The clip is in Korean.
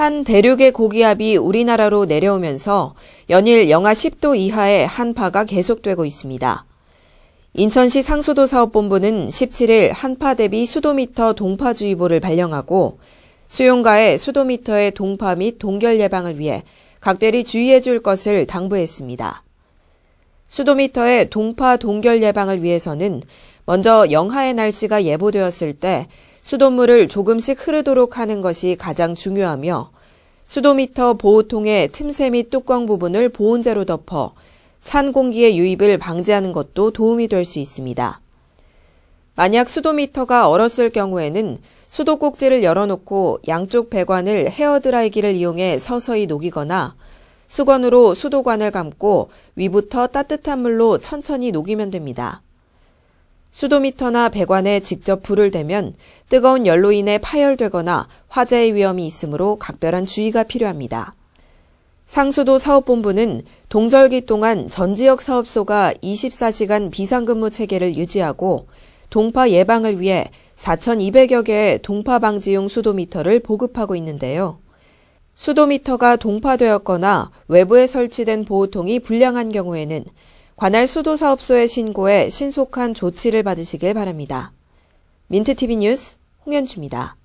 산 대륙의 고기압이 우리나라로 내려오면서 연일 영하 10도 이하의 한파가 계속되고 있습니다. 인천시 상수도 사업본부는 17일 한파 대비 수도미터 동파주의보를 발령하고 수용가의 수도미터의 동파 및 동결 예방을 위해 각별히 주의해 줄 것을 당부했습니다. 수도미터의 동파 동결 예방을 위해서는 먼저 영하의 날씨가 예보되었을 때 수돗물을 조금씩 흐르도록 하는 것이 가장 중요하며 수도미터 보호통의 틈새 및 뚜껑 부분을 보온재로 덮어 찬 공기의 유입을 방지하는 것도 도움이 될 수 있습니다. 만약 수도미터가 얼었을 경우에는 수도 꼭지를 열어놓고 양쪽 배관을 헤어드라이기를 이용해 서서히 녹이거나 수건으로 수도관을 감고 위부터 따뜻한 물로 천천히 녹이면 됩니다. 수도미터나 배관에 직접 불을 대면 뜨거운 열로 인해 파열되거나 화재의 위험이 있으므로 각별한 주의가 필요합니다. 상수도 사업본부는 동절기 동안 전 지역 사업소가 24시간 비상근무 체계를 유지하고 동파 예방을 위해 4,200여 개의 동파 방지용 수도미터를 보급하고 있는데요. 수도미터가 동파되었거나 외부에 설치된 보호통이 불량한 경우에는 관할 수도사업소에 신고해 신속한 조치를 받으시길 바랍니다. 민트TV 뉴스 홍현주입니다.